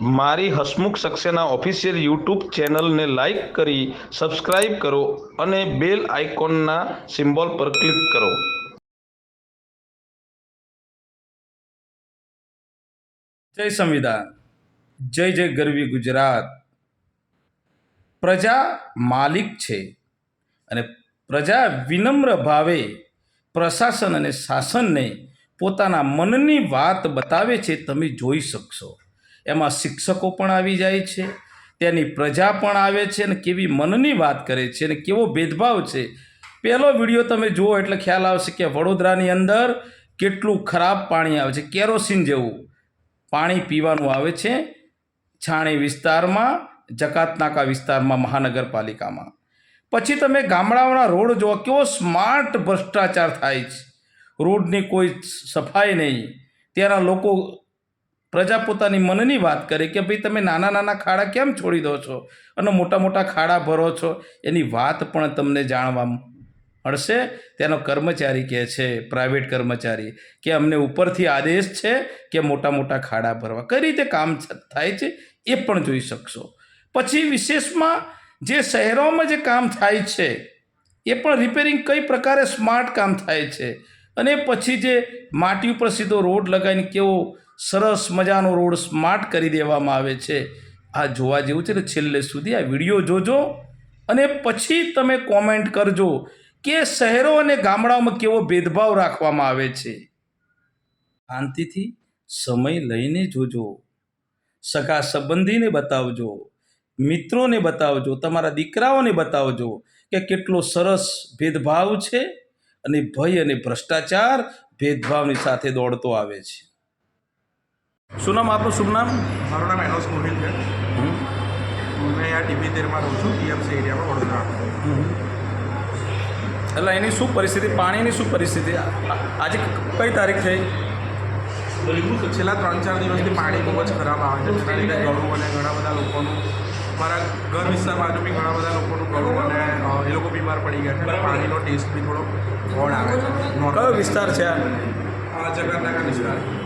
મારી Hasmukh Saxena official YouTube ચેનલને like કરી સબસ્ક્રાઇબ કરો અને બેલ આઇકોનના સિમ્બોલ પર ક્લિક કરો. જય સંવિધાન જય જય ગરવી ગુજરાત. પ્રજા માલિક છે અને પ્રજા વિનમ્ર ભાવે પ્રશાસન અને શાસનને પોતાના મનની વાત બતાવે છે તમે જોઈ શકશો. એમાં શિક્ષકો પણ આવી જાય છે, તેની પ્રજા પણ આવે છે અને કેવી મનની વાત કરે છે અને કેવો ભેદભાવ છે. પહેલો વીડિયો તમે જુઓ એટલે ખ્યાલ આવશે કે વડોદરાની અંદર કેટલું ખરાબ પાણી આવે છે. કેરોસીન જેવું પાણી પીવાનું આવે છે છાણી વિસ્તારમાં, જકાતનાકા વિસ્તારમાં, મહાનગરપાલિકામાં. પછી તમે ગામડાઓના રોડ જુઓ, કેવો સ્માર્ટ ભ્રષ્ટાચાર થાય છે. રોડની કોઈ સફાઈ નહીં. ત્યાંના લોકો પ્રજા પોતાની મનની વાત કરે કે ભાઈ તમે નાના નાના ખાડા કેમ છોડી દો છો? અને મોટા મોટા ખાડા ભરો છો? એની વાત પણ તમને જાણવા મળશે. તેનો કર્મચારી કહે છે, પ્રાઇવેટ કર્મચારી, કે અમને ઉપરથી આદેશ છે કે મોટા મોટા ખાડા ભરવા. કઈ રીતે કામ થાય છે એ પણ જોઈ શકશો. પછી વિશેષમાં જે શહેરોમાં જે કામ થાય છે, એ પણ રિપેરિંગ કઈ પ્રકારે સ્માર્ટ કામ થાય છે? અને પછી જે માટી ઉપર સીધો રોડ લગાવીને કેવો સરસ મજાનો રોડ સ્માર્ટ કરી દેવામાં આવે છે. આ જોવા જેવું છે ને છેલ્લે સુધી આ વીડિયો જોજો અને પછી તમે કોમેન્ટ કરજો કે શહેરો અને ગામડાઓમાં કેવો ભેદભાવ રાખવામાં આવે છે. શાંતિથી સમય લઈને જોજો. સગા સંબંધીને બતાવજો. મિત્રોને બતાવજો. તમારા દીકરાઓને બતાવજો કે કેટલો સરસ ભેદભાવ છે અને ભય અને ભ્રષ્ટાચાર ભેદભાવની સાથે દોડતો આવે છે. શું નામ આપનું શુભ નામ? મારું નામ એનોસ ગોહિલ છે? હું અહીંયા ટીપી તેરમાં રહું છું ટીએમસી એરિયામાં વડોદરા. એટલે એની શું પરિસ્થિતિ પાણીની શું પરિસ્થિતિ? આ- આ- આજે કઈ તારીખ થઈ? છેલ્લા ત્રણ ચાર દિવસથી પાણી બહુ જ ખરાબ આવે છે. જેના લીધે ગળું અને ઘણા બધા લોકોનું મારા ઘર વિસ્તાર બાજુ બી ઘણા બધા લોકોનું ગળું અને એ લોકો બીમાર પડી ગયા છે. પાણીનો ટેસ્ટ બી થોડો ઓડ આવે છે. કયો વિસ્તાર છે આ? આ વિસ્તાર.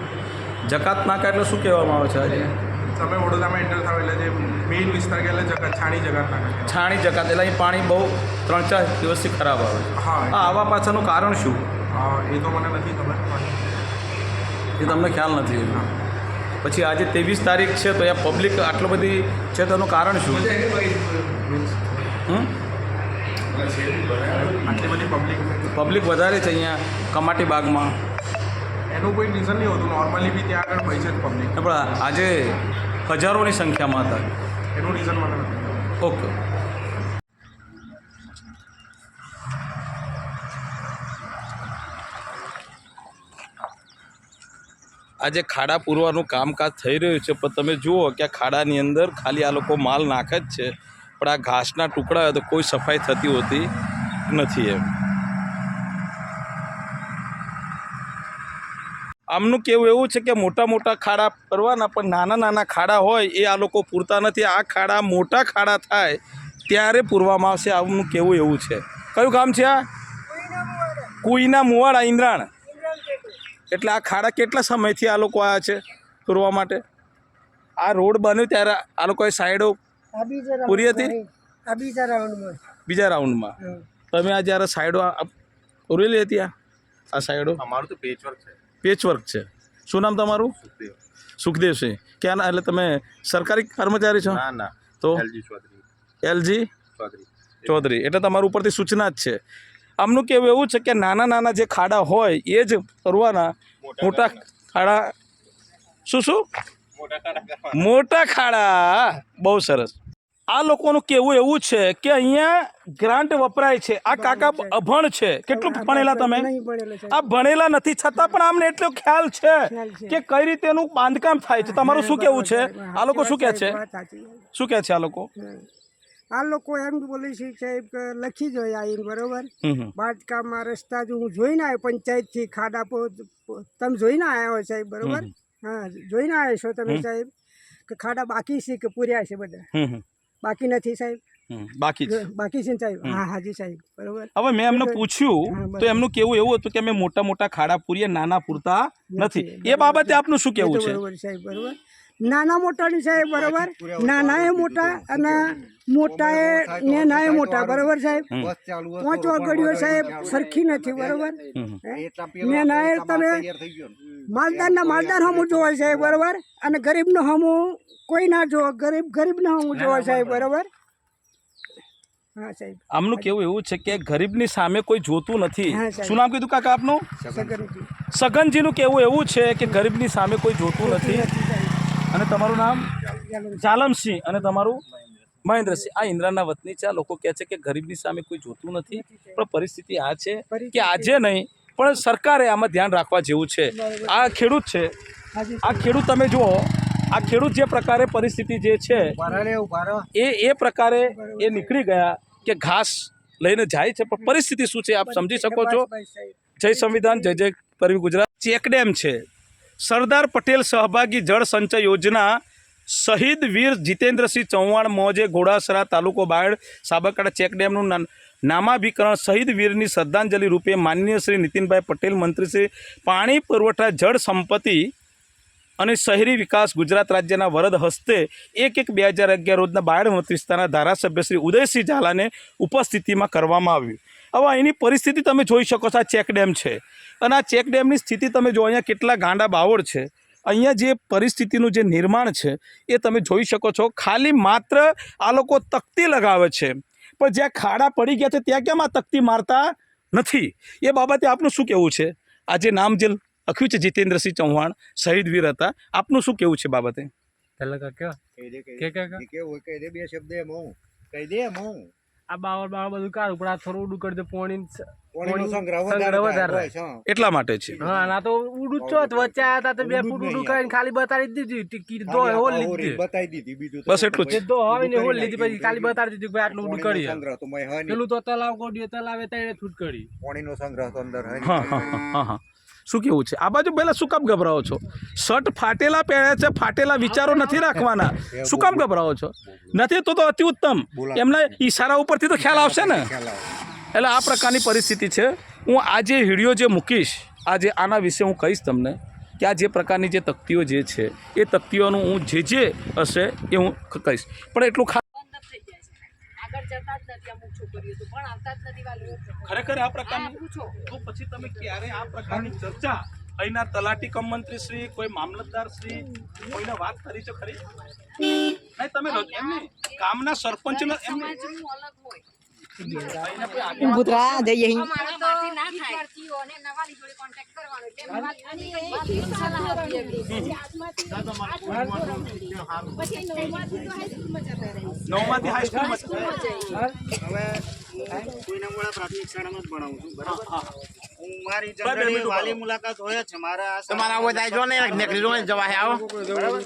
જકાત નાકા એટલે શું કહેવામાં આવે છે આજે? તમે વડોદરામાં એન્ટર થાવ એટલે જે મેઇન વિસ્તાર કે એટલે જકાત છાણી જકાત નાકા છાણી જકાત એટલે અહીં પાણી બહુ ત્રણ ચાર દિવસથી ખરાબ આવે છે. હા આવા પાછળનું કારણ શું? હા એ તો મને નથી ખબર. એ તમને ખ્યાલ નથી પછી આજે ત્રેવીસ તારીખ છે તો અહીંયા પબ્લિક આટલો બધી છે તેનું કારણ શું? હમ? આટલી બધી પબ્લિક પબ્લિક વધારે છે અહીંયા કમાટી બાગમાં. એનું કોઈ રીઝન નહીં હોતું. નોર્મલી બી ત્યાં આગળ હોય છે પબ્લિક પણ આજે હજારોની સંખ્યામાં હતા. એનું રીઝન મને નથી ઓકે. આજે ખાડા પૂરવાનું કામકાજ થઈ રહ્યું છે પણ તમે જુઓ કે આ ખાડાની અંદર ખાલી આ લોકો માલ નાખે જ છે. પણ આ ઘાસના ટુકડા તો કોઈ સફાઈ થતી હોતી નથી એમ. આમનું કેવું એવું છે કે મોટા મોટા ખાડા કરવાના પણ નાના નાના ખાડા હોય એ આ લોકો પૂરતા નથી. આ ખાડા મોટા ખાડા થાય ત્યારે પૂરવામાં આવશે. આમનું કેવું એવું છે? કયું ગામ છે આ? કુઈના મુવાડા ઇન્દ્રાણ એટલે આ ખાડા કેટલા સમયથી આ લોકો આવ્યા છે પૂરવા માટે? આ રોડ બન્યો ત્યારે આ લોકોએ સાઈડો પૂરી હતી? બીજા રાઉન્ડમાં. બીજા રાઉન્ડમાં. તમે આ જ્યારે સાઈડો પૂરેલી હતી આ? આ સાઈડો? અમારું તો પેચવર્ક છે. પેચવર્ક છે. શું નામ તમારું? સુખદેવ. છે ક્યાં એટલે તમે સરકારી કર્મચારી છો? ના ના. તો? એલજી ચૌધરી. એટલે તમારું ઉપરથી સૂચના જ છે. આમનું કેવું એવું છે કે નાના નાના જે ખાડા હોય એ જ કરવાના મોટા ખાડા. શું શું? મોટા ખાડા. બહુ સરસ. આ લોકોનું કેવું એવું છે કે અહીંયા ગ્રાન્ટ વપરાય છે. આ કાકા અભણ છે. કેટલું ભણેલા તમે? આ ભણેલા નથી. છતાં પણ આમને એટલો ખ્યાલ છે કે કઈ રીતે એનું બાંધકામ થાય છે. તમારું શું કેવું છે? આ લોકો શું કહે છે? શું કહે છે આ લોકો? આ લોકો એમ બોલે છે સાહેબ કે લખી જોઈએ આવીને બરોબર. બાંધકામમાં રસ્તા જો હું જોઈને આવ્યો પંચાયતથી ખાડા તમે જોઈને આવ્યા હોય સાહેબ બરોબર? હા જોઈને આવ્યા છો તમે સાહેબ કે ખાડા બાકી છે કે પૂર્યા છે બધા. બાકી નથી સાહેબ. બાકી બાકી છે સાહેબ? હા હાજી સાહેબ. બરોબર? હવે મેં એમને પૂછ્યું તો એમનું કેવું એવું હતું કે મેં મોટા મોટા ખાડા પૂરીએ નાના પૂરતા નથી. એ બાબતે આપનું શું કેવું છે? બરોબર સાહેબ બરોબર? નાના મોટાની સાહેબ બરોબર? નાના એ મોટા અને મોટા એ નેના એ મોટા બરોબર સાહેબ? પાંચ વાગડીઓ સાહેબ સરખી નથી બરોબર? નેના એ તમે માલદારના માલદાર હમું જોવા સાહેબ બરોબર? અને ગરીબનો હમું કોઈ ના જોવા ગરીબ ગરીબનો હમું જોવા સાહેબ બરોબર? સાહેબ. આમનું કેવું એવું છે કે ગરીબની સામે કોઈ જોતું નથી. શું નામ કીધું કાકા આપનું? સગનજી. સગનજીનું કેવું એવું છે કે ગરીબની સામે કોઈ જોતું નથી. અને તમારું નામ? જાલમસિંહ અને તમારું? મહેન્દ્રસિંહ. આ ઇન્દ્રાના વતની છે. આ લોકો કહે છે કે ગરીબની સામે કોઈ જોતું નથી, પણ પરિસ્થિતિ આ છે કે આજે નહીં, પણ સરકારે આમાં ધ્યાન રાખવા જેવું છે. આ ખેડૂત છે. આ ખેડૂત તમે જુઓ, આ ખેડૂત જે પ્રકારે પરિસ્થિતિ જે છે, એ એ પ્રકારે એ નીકળી ગયા કે ઘાસ લઈને જાય છે. પણ પરિસ્થિતિ શું છે? આપ સમજી શકો છો? જય સંવિધાન, જય જય કરવી ગુજરાત. ચેકડેમ છે. સરદાર પટેલ સહભાગી જળ સંચય યોજના શહીદ વીર જીતેન્દ્રસિંહ ચૌહાણ મોજે ઘોડાસરા તાલુકો બાયડ સાબરકાંઠા ચેકડેમનું નામાભિકરણ શહીદ વીરની શ્રદ્ધાંજલિ રૂપે માનનીય શ્રી નીતિનભાઈ પટેલ, મંત્રી શ્રી પાણી પુરવઠા, જળ સંપત્તિ અને શહેરી વિકાસ ગુજરાત રાજ્યના વરદ હસ્તે એક એક બે હજાર અગિયાર રોજના બાયડ વિસ્તારના ધારાસભ્ય શ્રી ઉદયસિંહ ઝાલાને ઉપસ્થિતિમાં કરવામાં આવ્યું. હવે એની પરિસ્થિતિ તમે જોઈ શકો છો આ ચેકડેમ છે. અને આ ચેકડેમની સ્થિતિ તમે જો અહીંયા કેટલા ગાંડા બાવળ છે અહીંયા જે પરિસ્થિતિનું જે નિર્માણ છે એ તમે જોઈ શકો છો. ખાલી માત્ર આ લોકો તકતી લગાવે છે. પણ જ્યાં ખાડા પડી ગયા છે ત્યાં કેમ આ તકતી મારતા નથી? એ બાબતે આપનું શું કહેવું છે? આજે નામ જે લખ્યું છે જીતેન્દ્રસિંહ ચૌહાણ શહીદ વીર હતા. આપનું શું કહેવું છે બાબતે? બે શબ્દ એમ હું. કહી દે એમ હું. આ બાવળ બાવળ બધું કાઢ પણ આ થોડું ઉડું કરજો પોણી. એટલા માટે છે. હા ના તો ઉડું છો વચ્ચે આયા તા તો બે ફૂટ ઉડું કરીને ખાલી બતાડી દીધી ટિકિટ દો હોલ લીધી. બતાવી દીધી બીજું બસ એટલું જ. દો હવે ને હોલ લીધી પછી ખાલી બતાડી દીધી ભાઈ આટલું ઉડું કરી પેલું તો તલાવ ગોડ્યો તલાવે તઈને છૂટ કરી. પોણીનો સંગ્રહ તો અંદર હા હા હા. શું કેવું છે? આ બાજુ પહેલાં શું કામ ગભરાવો છો? શર્ટ ફાટેલા પહેરે છે ફાટેલા વિચારો નથી રાખવાના. શું કામ ગભરાવો છો? નથી તો તો અતિ ઉત્તમ એમના ઈશારા ઉપરથી તો ખ્યાલ આવશે ને? એટલે આ પ્રકારની પરિસ્થિતિ છે. હું આ જે વીડિયો જે મૂકીશ આજે આના વિશે હું કહીશ તમને કે આ જે પ્રકારની જે તકતીઓ જે છે એ તકતીઓનું હું જે જે હશે એ હું કહીશ. પણ એટલું ખાસ આગળ જતા જ નથી અમુક છોકરીઓ તો પણ આવતા જ નથી વાલીઓ. ખરેખર આ પ્રકારની પૂછો. તો પછી તમે ક્યારે આ પ્રકારની ચર્ચા અહીંના તલાટી કમ મંત્રી શ્રી કોઈ મામલતદાર શ્રી કોઈને વાત કરી છે ખરી? નહીં તમે એમ નહીં ગામના સરપંચના એમ અલગ હોય. કે નવમાંથી હાઈસ્કૂલમાં હવે હું કોઈનાવાળા પ્રાથમિક શાળામાં જ ભણાવું છું બરાબર? હું મારી જનરલી વાલી મુલાકાત હોય જ છે. મારા આ તમારા આવો જાય ને નીકળી જો જવા હે આવો. બરાબર?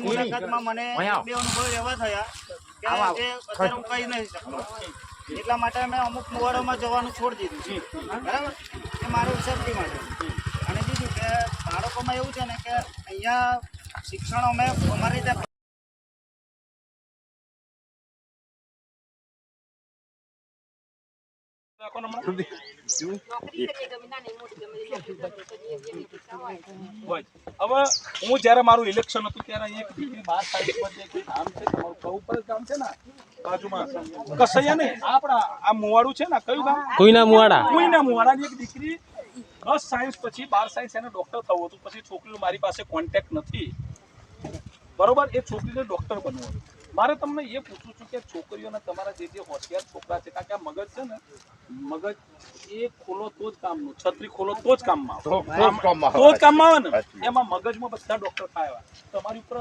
મુલાકાતમાં મને બે અનુભવ એવા થયા કે આવો, આવો. હું કહી નહીં શકતો. એટલા માટે મેં અમુક મોવાડોમાં જવાનું છોડી દીધું. બરાબર? એ મારું સેફટી માટે. અને બીજું કે બાળકોમાં એવું છે ને કે અહીંયા શિક્ષણ અમે અમારી રીતે હવે હું જ્યારે મારું ઇલેક્શન હતું ત્યારે એક દીકરી બાર પર જે ગામ છે તમારું કહું પર ગામ છે ને બાજુમાં કસૈયા નહીં આપણા આ મુવાડું છે ને કયું ગામ? કોઈના મુવાડા? કોઈના મુવાડાની એક દીકરી દસ સાયન્સ પછી બાર સાયન્સ એને ડોક્ટર થવું હતું. પછી છોકરીનો મારી પાસે કોન્ટેક્ટ નથી. બરોબર? એ છોકરીને ડોક્ટર બનવું હતું. મારે તમને એ પૂછવું છું કે છોકરીઓને તમારા જે જે હોશિયાર છોકરા છે કારણ કે આ મગજ છે ને મગજ એ ખોલો તો જ કામનું છત્રી ખોલો તો જ કામમાં આવે. તો જ કામમાં આવે. ને. એમાં મગજમાં બધા ડોક્ટર ખાયા તમારી ઉપર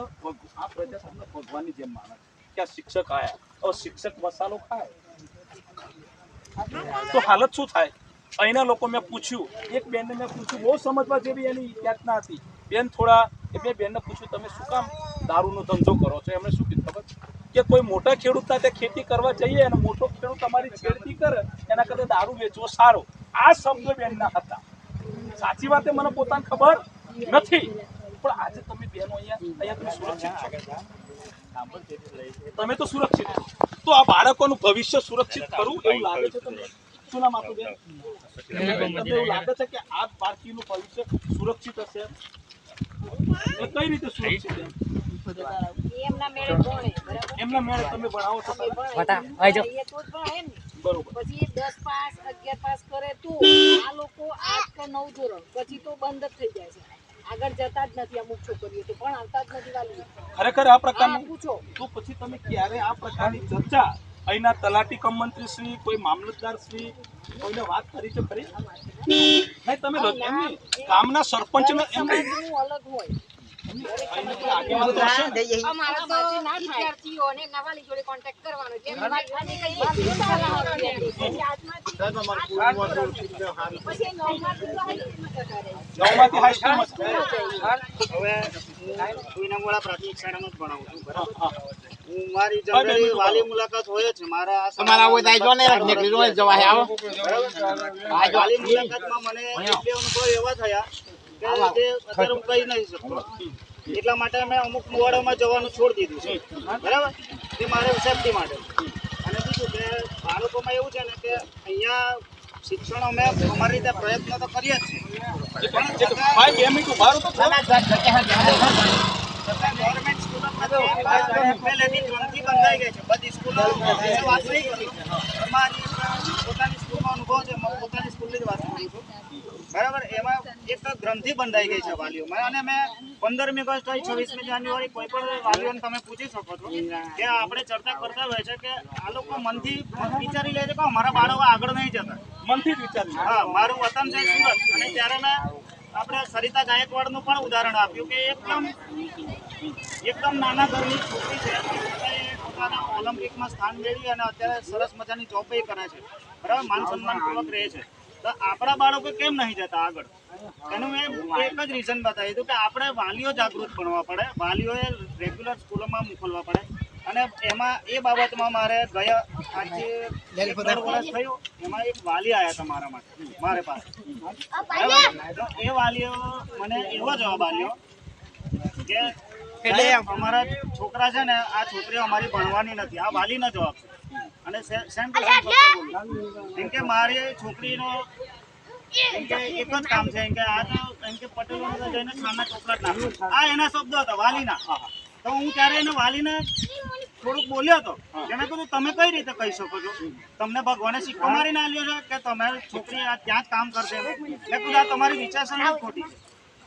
આ પ્રજા તમને ભગવાનની જેમ માને કે આ શિક્ષક આયા. હવે શિક્ષક મસાલો ખાય. તો હાલત શું થાય? અહીંના લોકો મેં પૂછ્યું. એક બેનને મેં પૂછ્યું, બહુ સમજવા જેવી એની યાતના હતી? બેન થોડા, એ બે બેનને પૂછ્યું, તમે શું કામ દારૂનો ધંધો કરો છો? એમણે શું કીધું, ખબર? કે કોઈ મોટા ખેડૂતના ત્યાં ખેતી કરવા જઈએ અને મોટો ખેડૂત તમારી ખેતી કરે, એના કરતાં દારૂ વેચવો સારો. આ શબ્દો બેનના હતા. સાચી વાત મને પોતાને ખબર નથી. પણ આજે તમે બેનો અહીંયા અહીંયા તમે સુરક્ષિત છો. તમે તો સુરક્ષિત તો આ બાળકોનું ભવિષ્ય સુરક્ષિત કરવું એવું લાગે છે તમને? શું નામ આપું બેન. તમને એવું લાગે છે કે આ બાળકીનું ભવિષ્ય સુરક્ષિત હશે? એ કઈ રીતે સુરક્ષિત એમના મેળે એમના મેળે તમે ભણાવો છો? અમે ખરા? ભણે એ તો જ ભણે ને. બરોબર. પછી દસ પાસ અગિયાર પાસ કરે તો આ લોકો આઠ કે નવ ધોરણ પછી તો બંધ જ થઈ જાય છે. આગળ જતા જ નથી અમુક છોકરીઓ તો પણ આવતા જ નથી વાલી. ખરેખર આ પ્રકારનું પૂછો. તો પછી તમે ક્યારે આ પ્રકારની ચર્ચા અહીંના તલાટી કમ મંત્રી શ્રી કોઈ મામલતદાર શ્રી કોઈને વાત કરી છે ખરી? નહીં તમે એમની ગામના સરપંચનો એમને સમાજનું અલગ હોય. હવે પ્રાથમિક શાળામાં જ ભણાવું છું બરાબર? મારી જનરલી વાલી મુલાકાત હોય જ છે મારા આ તમારા આવો તો આજો ને નીકળી જો જવા આવો બરાબર? વાલી મુલાકાતમાં મને અનુભવ એવા થયા કે જે અત્યારે હું કહી નહીં શકતો એટલા માટે મેં અમુક મુવાડામાં જવાનું છોડી દીધું છે બરાબર એ મારે સેફટી માટે અને બીજું કે બાળકોમાં એવું છે ને કે અહીંયા શિક્ષણ અમે અમારી રીતે પ્રયત્ન તો કરીએ જ છીએ પણ છતાં તો ગવર્મેન્ટ તો પહેલેથી બંધાઈ ગઈ છે બધી સ્કૂલો વાત નહીં કરી મારી પોતાની સ્કૂલનો અનુભવ છે હું પોતાની સ્કૂલની જ વાત કરું છું બરાબર? એમાં એક ગ્રંથિ બંધાઈ ગઈ છે વાલીઓમાં. અને મેં પંદરમી ઓગસ્ટ હોય છવ્વીસમી જાન્યુઆરી કોઈ પણ વાલીઓને તમે પૂછી શકો છો કે આપણે ચર્ચા કરતા હોય છે કે આ લોકો મનથી વિચારી લે છે કે અમારા બાળકો આગળ નહીં જતા. મનથી જ વિચાર્યું હા મારું વતન છે સુરત. અને ત્યારે મેં આપણે સરિતા ગાયકવાડનું પણ ઉદાહરણ આપ્યું કે એકદમ એકદમ નાના ઘરની છોકરી છે. પોતાના ઓલિમ્પિકમાં સ્થાન મેળવી અને અત્યારે સરસ મજાની જોબ કરે છે. બરાબર? માન સન્માન પૂર્વક રહે છે. તો આપણા બાળકો કેમ નહીં જતા આગળ? એનું મેં એક જ રીઝન બતાવ્યું હતું કે આપણે વાલીઓ જાગૃત બનવા પડે. વાલીઓએ રેગ્યુલર સ્કૂલોમાં મોકલવા પડે. અને એમાં એ બાબતમાં મારે ગયા આજે એક દોઢ વર્ષ થયું એમાં એક વાલી આવ્યા હતા મારા માટે મારે પાસે. તો એ વાલીઓ મને એવો જવાબ આપ્યો કે એટલે અમારા છોકરા છે ને આ છોકરીઓ અમારી ભણવાની નથી આ વાલીનો જવાબ છે. અને સે- સેમ ટુ સેમ કેમ કે મારી છોકરીનો એક જ કામ છે કે આ તો એમ કે પટેલો જઈને ખાના ચોકલેટ નાખો. આ એના શબ્દો હતા વાલીના. તો હું ત્યારે એને વાલીને થોડુંક બોલ્યો હતો એને કીધું તમે કઈ રીતે કહી શકો છો? તમને ભગવાને સિક્કો મારીને લ્યો છે કે તમારી છોકરી આ ત્યાં જ કામ કરશે? એટલે કીધું આ તમારી વિચારસરણી ખોટી છે.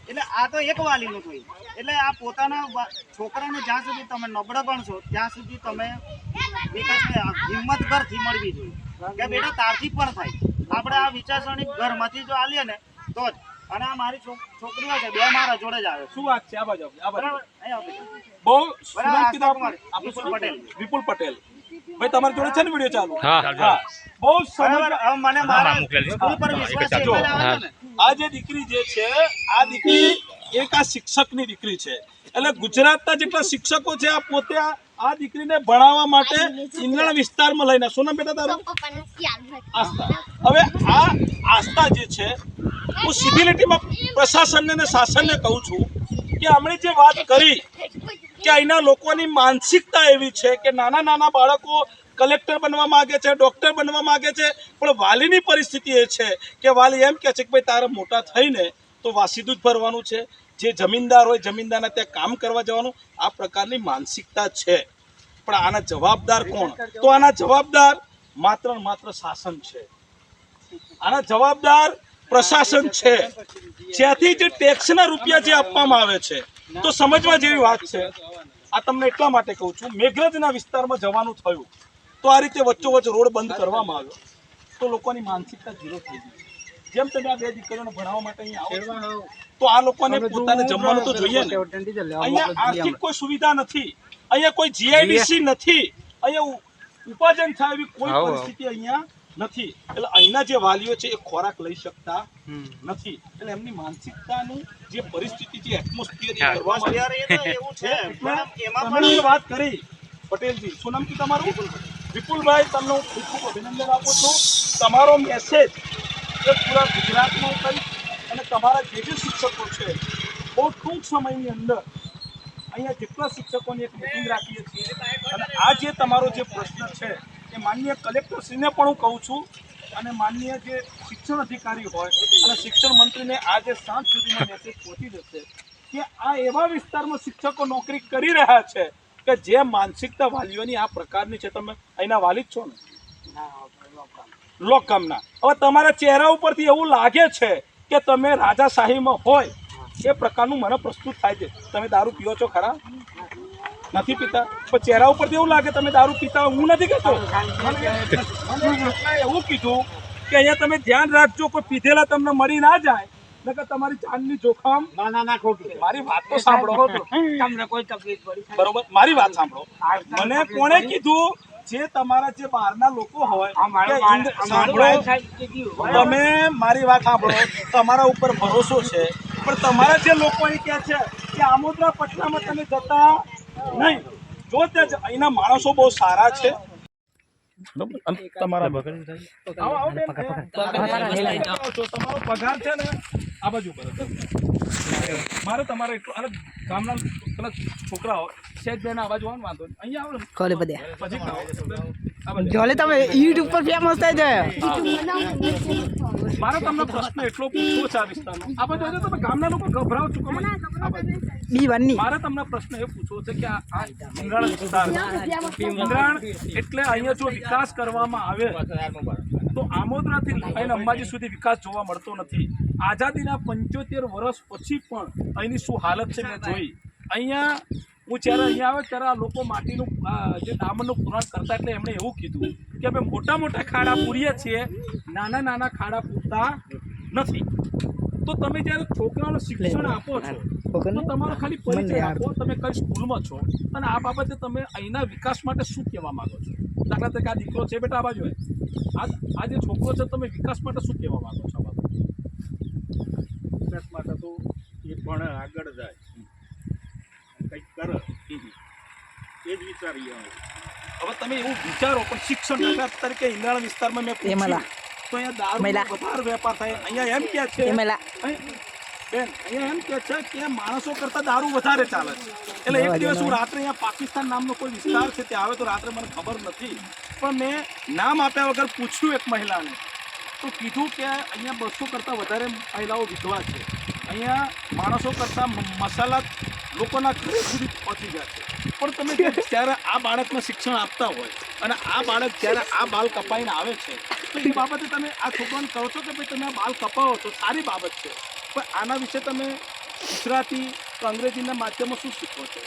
એટલે આ તો એક વાલીનું થયું. એટલે આ પોતાના છોકરાને જ્યાં સુધી તમે નબળા ગણશો ત્યાં સુધી તમે વિકાસને હિંમત ઘરથી મળવી જોઈએ. કે બેટા તારથી પણ થાય. આપણે આ વિચારસરણી ઘરમાંથી જો આલીએ ને તો જ અને આ મારી છોકરીઓ છે બે મારા જોડે જ આવે શું વાત છે? આ બાજુ આ. બહુ કીધું વિપુલ પટેલ. વિપુલ પટેલ. ભાઈ તમારી જોડે છે ને વીડિયો ચાલુ? હા. બહુ બરાબર મને મારા સ્કૂલ પર વિશ્વાસ છે આ જે દીકરી જે છે આ દીકરી એક આ શિક્ષકની દીકરી છે. એટલે ગુજરાતના જેટલા શિક્ષકો છે આ પોતે આ આ દીકરીને ભણાવવા માટે ઇંગણ વિસ્તારમાં લઈને શું નામ બેટા તારું? આસ્થા. હવે આ આસ્થા જે છે હું સીધી લીટીમાં પ્રશાસનને અને શાસનને કહું છું કે અમે જે વાત કરી કે અહીંના લોકોની માનસિકતા એવી છે કે નાના નાના બાળકો કલેક્ટર બનવા માગે છે, ડૉક્ટર બનવા માગે છે, પણ વાલીની પરિસ્થિતિ એ છે કે વાલી એમ કહે છે કે ભાઈ તારે મોટા થઈને તો વાસીદું જ ભરવાનું છે. જે જમીનદાર હોય જમીનદારના ત્યાં કામ કરવા જવાનું, આ પ્રકારની માનસિકતા છે. પણ આના જવાબદાર કોણ? તો આના જવાબદાર માત્ર માત્ર શાસન છે. આના જવાબદાર પ્રશાસન છે જ્યાંથી જે ટેક્સના રૂપિયા જે આપવામાં આવે છે. તો સમજવા જેવી વાત છે. આ તમને એટલા માટે કહું છું મેઘરજના વિસ્તારમાં જવાનું થયું તો આ રીતે વચ્ચોવચ્ચ રોડ બંધ કરવામાં આવ્યો. તો લોકોની માનસિકતા ઝીરો થઈ ગઈ જેમ તમે આ બે દીકરીઓને ભણાવવા માટે અહીંયા આવો તો આ લોકોને પોતાને જમવાનું તો જોઈએ ને. અહીંયા આર્થિક કોઈ સુવિધા નથી. અહીંયા કોઈ જીઆઈડીસી નથી. અહીંયા ઉપાજન ઉપાર્જન થાય એવી કોઈ પરિસ્થિતિ અહીંયા નથી. એટલે અહીંના જે વાલીઓ છે એ ખોરાક લઈ શકતા નથી. એટલે એમની માનસિકતાનું જે પરિસ્થિતિ જે એટમોસ્ફિયર એવું છે. એમાં પણ વાત કરી પટેલજી. શું નામ તમારું? વિપુલભાઈ. તમને હું ખૂબ ખૂબ અભિનંદન આપું છું. તમારો મેસેજ એ પૂરા ગુજરાતમાં કઈ અને તમારા જે જે શિક્ષકો છે બહુ ટૂંક સમયની અંદર અહીંયા જેટલા શિક્ષકોની એક મિટિંગ રાખીએ છીએ. અને આ જે તમારો જે પ્રશ્ન છે એ માનનીય કલેક્ટરશ્રીને પણ હું કહું છું અને માનનીય જે શિક્ષણ અધિકારી હોય અને શિક્ષણ મંત્રીને આજે સાંજ સુધીમાં મેસેજ પહોંચી જશે કે આ એવા વિસ્તારમાં શિક્ષકો નોકરી કરી રહ્યા છે કે જે માનસિકતા વાલીઓની આ પ્રકારની છે. તમે અહીંના વાલી જ છો ને? લોકકામના હવે તમારા ચહેરા ઉપરથી એવું લાગે છે કે તમે રાજાશાહીમાં હોય, એ પ્રકારનું મને પ્રસ્તુત થાય છે. તમે દારૂ પીઓ છો ખરા? નથી પીતા. પણ ચહેરા ઉપરથી એવું લાગે તમે દારૂ પીતા હું નથી કહેતો. એવું કીધું કે અહીંયા તમે ધ્યાન રાખજો કોઈ પીધેલા તમને મળી ના જાય નકર તમારી જાનની જોખમ. ના ના ના ખોટું મારી વાત તો સાંભળો. તમને કોઈ તકલીફ પડી બરોબર મારી વાત સાંભળો. મને કોણે કીધું જે તમારા જે બહારના લોકો હોય સાંભળો તમે મારી વાત સાંભળો તમારા ઉપર ભરોસો છે પણ તમારા જે લોકો અહીં કહે છે કે આમોદરા પટનામાં તમે જતા નહીં. જો તે જ- અહીંના માણસો બહુ સારા છે. તમારા પગાર છે ને આ બાજુ મારે તમારે એટલું અને ગામના પેલા છોકરાઓ બેન આ બાજુ વાંધો. અહીંયા આવો કોલે બધે. પછી. જોલે તમે યુટ્યુબ પર ફેમસ થઈ જાય. મારો તમને પ્રશ્ન એટલો પૂછવો છે આ વિસ્તારનો. આ બાજુ તમે ગામના લોકો ગભરાવ છો કે મને? આ બાજુ. બી વનની મારો તમને પ્રશ્ન એ પૂછવો છે કે આ આ વિસ્તાર ઇંદ્રાણ એટલે અહીંયા જો વિકાસ કરવામાં આવે તો આમોદરાથી લઈને અંબાજી સુધી વિકાસ જોવા મળતો નથી. આઝાદીના પંચોતેર વર્ષ પછી પણ અહીંની શું હાલત છે મેં જોઈ. અહીંયા હું જ્યારે અહીંયા આવે ત્યારે આ લોકો માટીનું આ જે દામણનું પુરાણ કરતા એટલે એમણે એવું કીધું કે અમે મોટા મોટા ખાડા પૂરીએ છીએ નાના નાના ખાડા પૂરતા નથી. તો તમે જ્યારે છોકરાઓને શિક્ષણ આપો છો તો તમારો ખાલી પરિચય આપો તમે કઈ સ્કૂલમાં છો અને આ બાબતે તમે અહીંના વિકાસ માટે શું કહેવા માંગો છો? દાખલા તરીકે આ દીકરો છે બેટા આ બાજુ આ આ જે છોકરો છે તમે વિકાસ માટે શું કહેવા માંગો છો આ બાબતે? વિકાસ માટે તો એ પણ આગળ જાય. કરે. એ જ વિચારી હવે તમે એવું વિચારો પણ શિક્ષણ વિકાસ તરીકે ઇન્દ્રાણ વિસ્તારમાં મેં પૂછ્યું. તો અહીંયા દારૂ મહિલા. વધારે વેપાર થાય. અહીંયા એમ કે છે બેન અહીંયા એમ કે છે કે માણસો કરતા દારૂ વધારે ચાલે છે. એટલે એક દિવસ હું રાત્રે અહીંયા પાકિસ્તાન નામનો કોઈ વિસ્તાર છે ત્યાં આવે તો રાત્રે મને ખબર નથી. પણ મેં નામ આપ્યા વગર પૂછ્યું એક મહિલાને. તો કીધું કે અહીંયા બસો કરતાં વધારે મહિલાઓ વિધવા છે. અહીંયા માણસો કરતાં મસાલા લોકોના ઘરે સુધી પહોંચી જાય છે. પણ તમે જ્યારે આ બાળકને શિક્ષણ આપતા હોય અને આ બાળક જ્યારે આ બાલ કપાઈને આવે છે તો એ બાબતે તમે આ છોકરાને કહો છો કે ભાઈ તમે આ બાલ કપાવો છો? સારી બાબત છે. પણ આના વિશે તમે ગુજરાતી કે અંગ્રેજીના માધ્યમમાં શું શીખો છો?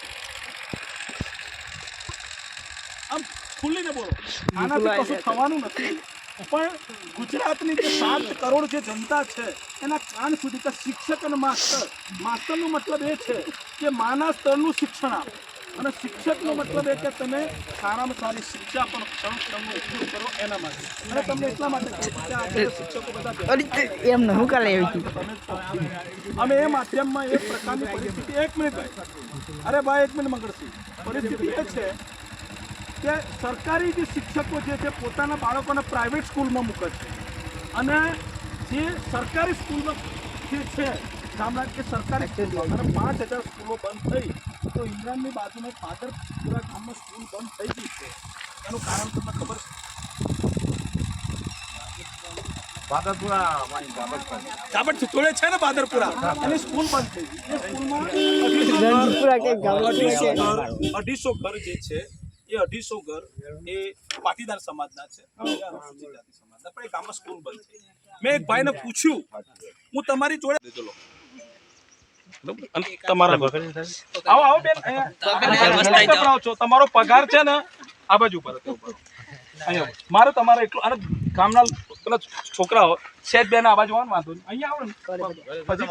આમ ખુલ્લીને બોલો. આનાથી કશું થવાનું નથી. પણ ગુજરાતની જે સાત કરોડ જે જનતા છે એના કાન સુધી કે શિક્ષક અને માસ્ટર. માસ્ટરનો મતલબ એ છે કે માના સ્તરનું શિક્ષણ આપો. અને શિક્ષકનો મતલબ એ કે તમે સારામાં સારી શિક્ષા પણ ક્ષણ ક્ષણનો ઉપયોગ કરો એના માટે. અને તમને એટલા માટે શિક્ષકો બધા એમ હું છો. અમે એ માધ્યમમાં એક પ્રકારની પરિસ્થિતિ એક મિનિટ અરે ભાઈ એક મિનિટ મંગળસિંહ. પરિસ્થિતિ એ છે કે સરકારી જે શિક્ષકો જે છે પોતાના બાળકોને પ્રાઇવેટ સ્કૂલમાં મૂકે છે. અને જે સરકારી સ્કૂલમાં જે છે ગામડા કે સરકારી સ્કૂલમાં અને પાંચ હજાર સ્કૂલો બંધ થઈ તો ઇમરાનની બાજુમાં પાદરપુરા ગામમાં સ્કૂલ બંધ થઈ ગઈ છે. એનું કારણ તમને ખબર છે? ચિત્તોડે છે ને બાદરપુરા અને સ્કૂલ બંધ થઈ ગઈ. એ સ્કૂલમાં અઢીસો ઘર જે છે એ અઢીસો ઘર એ પાટીદાર સમાજના છે. અનુસૂચિત જાતિ સમાજના. પણ એ ગામમાં સ્કૂલ બંધ છે. મેં એક ભાઈને પૂછ્યું હું તમારી જોડે દીધેલો તમારા આવો આવો બેન અહીંયા. ગભરાઓ છો. તમારો પગાર છે ને આ બાજુ ઉપર. મારે તમારે એટલું અને ગામના પેલા છોકરાઓ શેઠ બેન આ બાજુ આવો ને વાંધો નહીં. અહીંયા આવો ને. પછી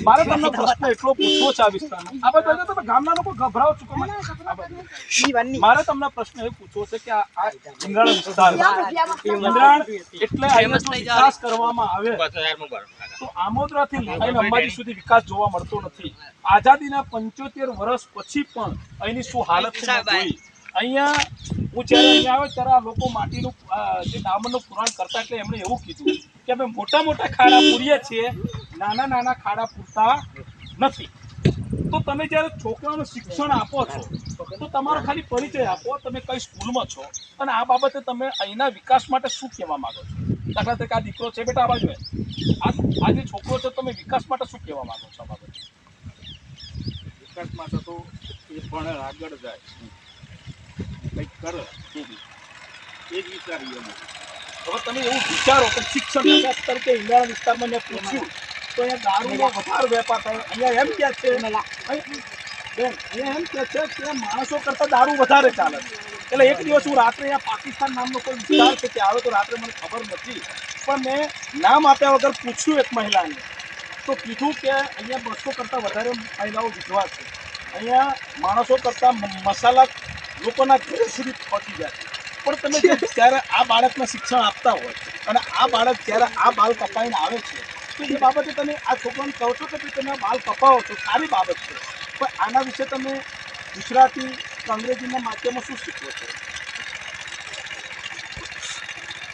મારે તમને પ્રશ્ન એટલો પૂછવો છે આ વિસ્તારમાં આ બાજુ તમે ગામના લોકો ગભરાઓ છો કે મને? આ બાજુ. બી વનની મારે તમને પ્રશ્ન એ પૂછવો છે કે આ આ વિસ્તાર ઇંદ્રાણ એટલે વિકાસ કરવામાં આવે. તો આમોદરાથી લઈને અંબાજી સુધી વિકાસ જોવા મળતો નથી. આઝાદીના પંચોતેર વર્ષ પછી પણ અહીંની શું હાલત છે અહીંયા હું જ્યારે અહીંયા આવ્યો ત્યારે આ લોકો માટીનું જે ડામરનું પુરાણ કરતા એટલે એમણે એવું કીધું કે અમે મોટા મોટા ખાડા પૂરીએ છીએ, નાના નાના ખાડા પૂરતા નથી. તો તમે જ્યારે છોકરાઓને શિક્ષણ આપો છો, તો તમારો ખાલી પરિચય આપો, તમે કઈ સ્કૂલમાં છો, અને આ બાબતે તમે અહીંના વિકાસ માટે શું કહેવા માગો છો? દાખલા તરીકે આ દીકરો છે બેટા, આ બાજુ આ જે છોકરો છે, તમે વિકાસ માટે શું કહેવા માંગો છો આ બાબતે? વિકાસ માટે તો એ ભણે આગળ જાય. કંઈક કરે. એ જ વિચારીએ અમે. હવે તમે એવું વિચારો કે શિક્ષણ વિકાસ તરીકે ઇન્ડિયા વિસ્તારમાં મેં પૂછ્યું. તો અહીંયા દારૂનો વધારે વેપાર થાય. અહીંયા એમ કે છે બેન અહીંયા એમ કે છે કે માણસો કરતાં દારૂ વધારે ચાલે છે. એટલે એક દિવસ હું રાત્રે અહીંયા પાકિસ્તાન નામનો કોઈ વિસ્તાર છે ત્યાં આવે તો રાત્રે મને ખબર નથી. પણ મેં નામ આપ્યા વગર પૂછ્યું એક મહિલાને. તો કીધું કે અહીંયા બસો કરતાં વધારે મહિલાઓ વિધવા છે. અહીંયા માણસો કરતાં મસાલા લોકોના ઘરે સુધી પહોંચી જાય પણ તમે જ્યારે આ બાળકને શિક્ષણ આપતા હોય અને આ બાળક જ્યારે આ બાલ કપાઈને આવે છે, તો એ બાબતે તમે આ છોકરાને કહો છો કે તમે બાળ કપાવો છો? સારી બાબત છે. પણ આના વિશે તમે ગુજરાતી કે અંગ્રેજીના માધ્યમમાં શું શીખવો છો?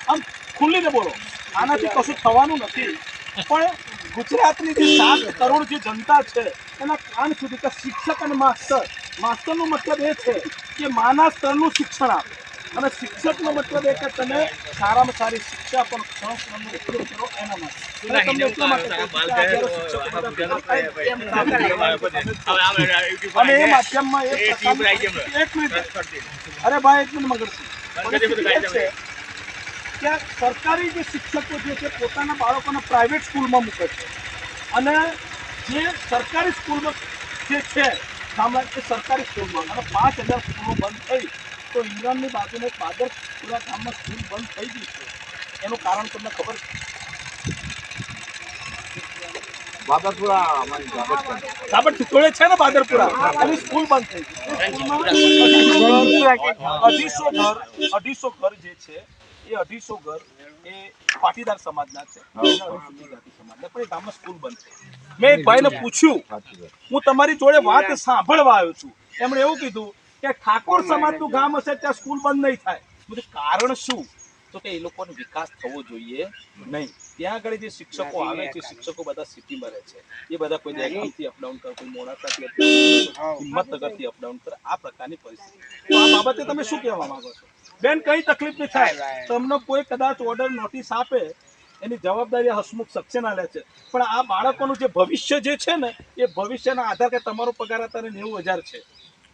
આમ ખુલ્લીને બોલો. આનાથી કશું થવાનું નથી. પણ ગુજરાતની જે સાત કરોડ જે જનતા છે, એના કાન સુધી કે શિક્ષક અને માસ્ટર માસ્ટરનો મતલબ એ છે કે માના સ્તરનું શિક્ષણ આપે. અને શિક્ષકનો મતલબ એ કે તમે સારામાં સારી શિક્ષા પણ ક્ષણનો ઉપયોગ કરો એના માટે. અને તમને એટલા માટે એ માધ્યમમાં એક મિનિટ. અરે ભાઈ એક મિનિટ મગરસિંહ કે સરકારી જે શિક્ષકો જે છે પોતાના બાળકોને પ્રાઇવેટ સ્કૂલમાં મૂકે છે. અને જે સરકારી સ્કૂલમાં જે છે એ સરકારી સ્કૂલમાં અને પાંચ હજાર સ્કૂલો બંધ થઈ તો ઇમરાનની બાજુને પાદર પૂરા ગામમાં સ્કૂલ બંધ થઈ ગઈ છે. એનું કારણ તમને ખબર ટુકડે છે ને બાદરપુરા? એની સ્કૂલ બંધ થઈ અઢીસો ઘર અઢીસો ઘર જે છે એ અઢીસો ઘર એ પાટીદાર સમાજના છે. સમાજના પણ એ ગામમાં સ્કૂલ બંધ થઈ મેં એક ભાઈને પૂછ્યું. હું તમારી જોડે વાત સાંભળવા આવ્યો છું. એમણે એવું કીધું કે ઠાકોર સમાજનું ગામ હશે ત્યાં સ્કૂલ બંધ નહીં થાય. બધું કારણ શું? તો કે એ લોકોનો વિકાસ થવો જોઈએ નહીં. ત્યાં આગળ જે શિક્ષકો આવે છે શિક્ષકો બધા સિટીમાં રહે છે. એ બધા કોઈ દહેગામથી અપડાઉન કરે કોઈ મોડાસાથી હિંમતનગરથી અપડાઉન કરે આ પ્રકારની પરિસ્થિતિ. તો આ બાબતે તમે શું કહેવા માંગો છો? બેન કઈ તકલીફ નહીં થાય. તમને કોઈ કદાચ ઓર્ડર નોટિસ આપે એની જવાબદારી હસમુખ સક્સેના લે છે. પણ આ બાળકોનું જે ભવિષ્ય જે છે ને, એ ભવિષ્યના આધાર કે તમારો પગાર અત્યારે નેવું હજાર છે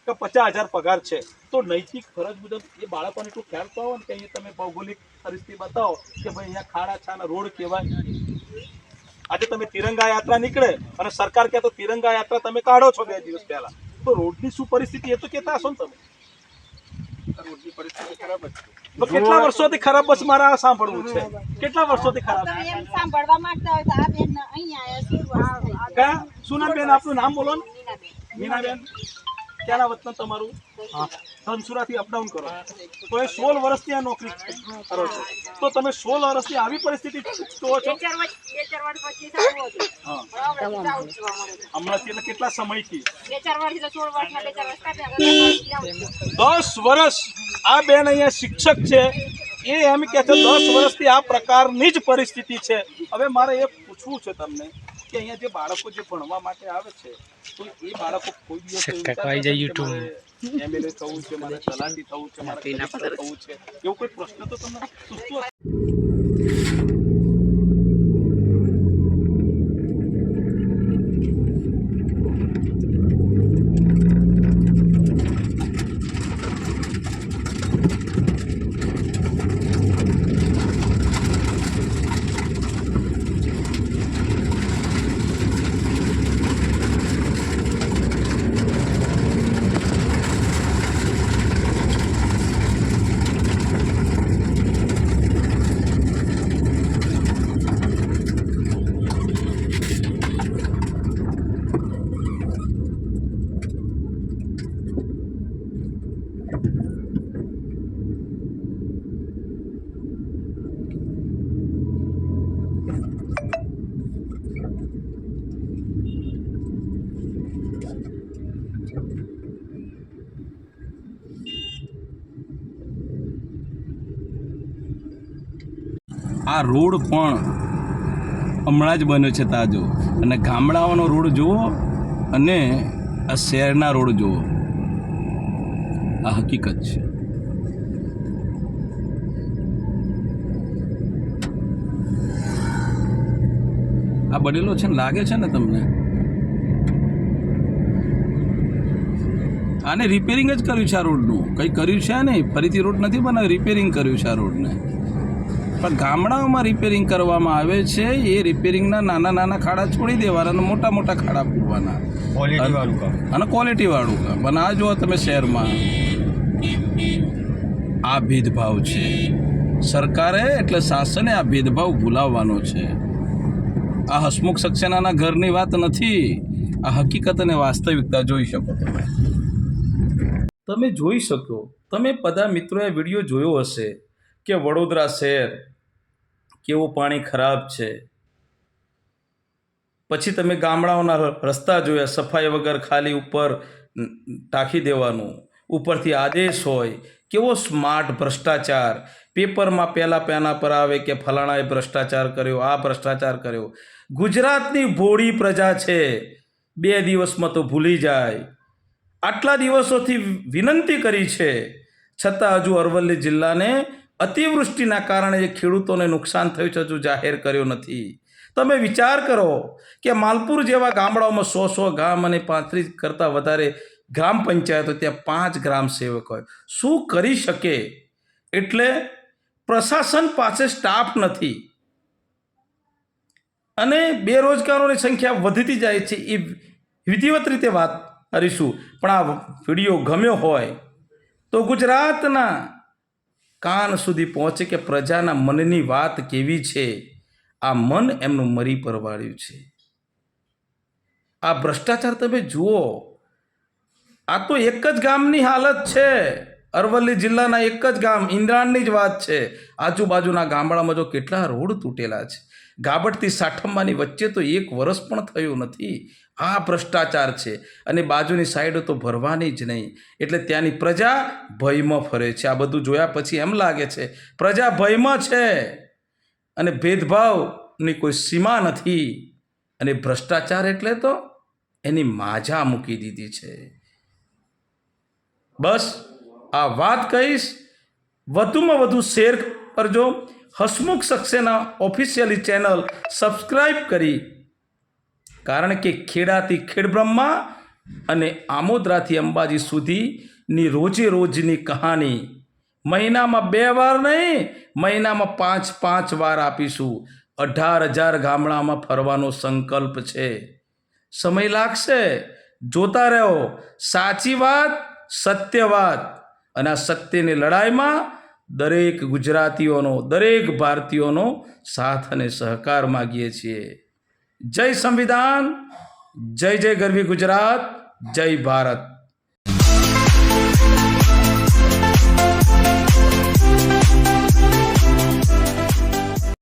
કે પચાસ હજાર પગાર છે. તો નૈતિક ફરજ મુજબ એ બાળકોને એટલું ખ્યાલ તો આવે ને કે અહીંયા તમે ભૌગોલિક પરિસ્થિતિ બતાવો કે ભાઈ અહીંયા ખાડા છાના રોડ કહેવાય. આજે તમે તિરંગા યાત્રા નીકળે અને સરકાર કહે તો તિરંગા યાત્રા તમે કાઢો છો બે દિવસ પહેલા. તો રોડની શું પરિસ્થિતિ એ તો કહેતા હશો ને તમે. રોડની પરિસ્થિતિ ખરાબ જ છે. કેટલા વર્ષોથી ખરાબ બસ મારે આ સાંભળવું છે? કેટલા વર્ષોથી ખરાબ? એમ સાંભળવા માંગતા હોય તો આ બેન અહીંયા આવ્યા શું? કયા સુનાબેન આપનું નામ બોલો ને. મીનાબેન. ક્યાંના વતન તમારું? ધનસુરાથી અપડાઉન કરો. તો એ સોળ વર્ષથી આ નોકરી કરો છો. તો તમે સોળ વર્ષથી આવી પરિસ્થિતિ છો? બે ચાર વર્ષ બે ચાર વર્ષ પછી સારું હતું. હા. પણ હવે આવું જોવા મળે. છે. હમણાંથી એટલે કેટલા સમયથી. દસ વર્ષ આ બેન અહીંયા શિક્ષક છે. એ એમ કે છે દસ વર્ષથી આ પ્રકારની જ પરિસ્થિતિ છે. હવે મારે એ પૂછવું છે તમને. કે અહીંયા જે બાળકો જે ભણવા માટે આવે છે તો એ બાળકો કોઈ દિવસ એવું જાય યુટ્યુબ એમએલએ થવું છે મારે તલાટી થવું છે મારે થવું છે? એવો કોઈ પ્રશ્ન તો તમને આ રોડ પણ હમણાં જ બન્યો છે તાજો. અને ગામડાઓનો રોડ જુઓ અને આ શહેરના રોડ જુઓ. આ હકીકત છે. આ બનેલો છે ને લાગે છે ને તમને? આને રિપેરિંગ જ કર્યું છે આ રોડનું. કંઈ કર્યું છે નહીં? ફરીથી રોડ નથી બનાવ્યો રિપેરિંગ કર્યું છે આ રોડને. પણ ગામડાઓમાં રિપેરિંગ કરવામાં આવે છે એ રિપેરિંગના નાના નાના ખાડા છોડી દેવાના અને મોટા મોટા ખાડા પૂરવાના. અને ક્વોલિટી વાળું કામ. અને આ જુઓ તમે શહેરમાં આ ભેદભાવ છે. સરકારે એટલે શાસને આ ભેદભાવ ભૂલાવવાનો છે. આ હસમુખ સક્સેનાના ઘરની વાત નથી આ હકીકત અને વાસ્તવિકતા જોઈ શકો તમે. તમે જોઈ શકો. તમે બધા મિત્રોએ વીડિયો જોયો હશે કે વડોદરા શહેર કેવું પાણી ખરાબ છે? પછી તમે ગામડાઓના રસ્તા જોયા, સફાઈ વગર ખાલી ઉપર ટાંકી દેવાનું, ઉપરથી આદેશ હોય, કેવો સ્માર્ટ ભ્રષ્ટાચાર? પેપરમાં પહેલાં પેના પર આવે કે ફલાણાએ ભ્રષ્ટાચાર કર્યો, આ ભ્રષ્ટાચાર કર્યો. ગુજરાતની ભોળી પ્રજા છે. બે દિવસમાં તો ભૂલી જાય. આટલા દિવસોથી વિનંતી કરી છે. છતાં હજુ અરવલ્લી જિલ્લાને અતિવૃષ્ટિના કારણે જે ખેડૂતોને નુકસાન થયું છે, હજુ જાહેર કર્યો નથી. તમે વિચાર કરો કે માલપુર જેવા ગામડાઓમાં સો સો ગામ અને પાંત્રીસ કરતાં વધારે ગ્રામ પંચાયતો ત્યાં પાંચ ગ્રામ સેવક હોય. શું કરી શકે? એટલે પ્રશાસન પાસે સ્ટાફ નથી. અને બેરોજગારોની સંખ્યા વધતી જાય છે, એ વિધિવત રીતે વાત કરીશું. પણ આ વીડિયો ગમ્યો હોય તો ગુજરાતના કાન સુધી પહોંચે કે પ્રજાના મનની વાત કેવી છે? આ મન એમનું મરી પરવાળ્યું છે. આ ભ્રષ્ટાચાર તમે જુઓ. આ તો એક જ ગામની હાલત છે. અરવલ્લી જિલ્લાના એક જ ગામ ઇન્દ્રાણની જ વાત છે. આજુબાજુના ગામડામાં જો કેટલા રોડ તૂટેલા છે. ગાબડથી સાઠમ્માની વચ્ચે તો એક વર્ષ પણ થયું નથી. આ ભ્રષ્ટાચાર છે. અને બાજુની સાઈડો તો ભરવાની જ નહીં. એટલે ત્યાંની પ્રજા ભયમાં ફરે છે. આ બધું જોયા પછી એમ લાગે છે, પ્રજા ભયમાં છે. અને ભેદભાવની કોઈ સીમા નથી. અને ભ્રષ્ટાચાર એટલે તો એની માજા મૂકી દીધી છે. બસ આ વાત કહીશ. વધુમાં વધુ શેર કરજો. Hasmukh Saxena officially channel subscribe કરી કારણ કે ખેડાથી ખેડબ્રહ્મા અને આમોદરાથી અંબાજી સુધીની રોજે રોજની કહાની. મહિનામાં બે વાર નહીં, મહિનામાં પાંચ પાંચ વાર આપીશું. અઢાર હજાર ગામડામાં ફરવાનો સંકલ્પ છે. સમય લાગશે. જોતા રહો. સાચી વાત, સત્ય વાત. અને આ સત્યની લડાઈમાં દરેક ગુજરાતીઓનો, દરેક ભારતીયોનો સાથ અને સહકાર માગીએ છીએ. જય સંવિધાન જય જય ગરવી ગુજરાત જય ભારત.